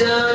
짠